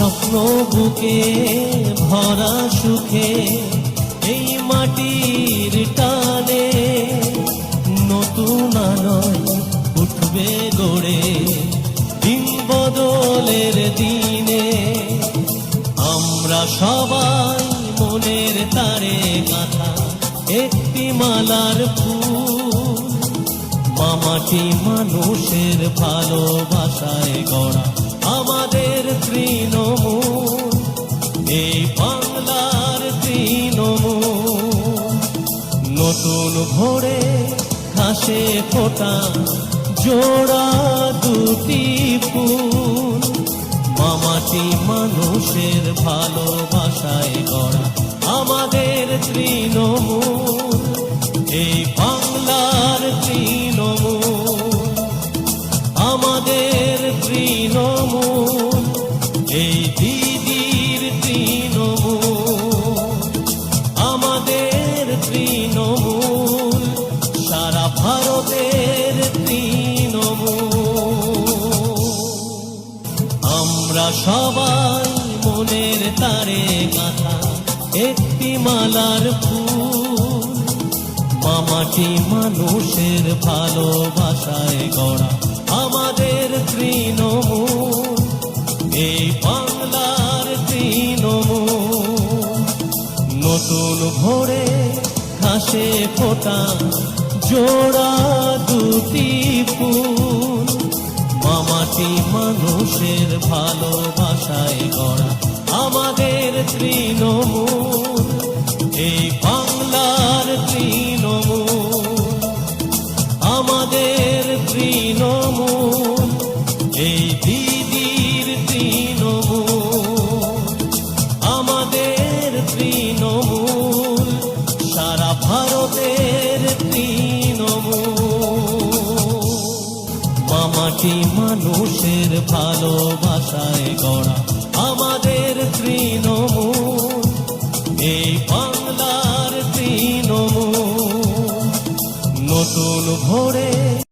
শোনো বুকে ভরা সুখে, এই মাটির টানে নতুন আলোয় উঠবে গড়ে দিন বদলের দিনে। আমরা সবাই মনের তারে গাথা একটি মালার ফুল। মামাটি মানুষের ভালোবাসায় গড়া বাংলার তৃণমূল। নতুন ভোরে ঘাসে ফোটা, জোড়া দুটি ফুল। মামাটি মানুষের ভালোবাসায় গড়া আমাদের তৃণমূল। এই বাংলার তৃণমূল, আমাদের তৃণমূল। তৃণমূল, সারা ভারতের তৃণমূল। আমরা সবাই মনের তারে গাথা একটি মালার ফুল। মামাটি মানুষের ভালোবাসায় গড়া আমাদের তৃণমূল। এই বাংলার তৃণমূল। নতুন ভোরে ঘাসে ফোটা জোড়া দুটি ফুল। মামাটি মানুষের ভালোবাসায় গড়া আমাদের তৃণমূল। মামাটি মানুষের ভালোবাসায় গড়া আমাদের তৃণমূল। এই বাংলার তৃণমূল। নতুন ভোরে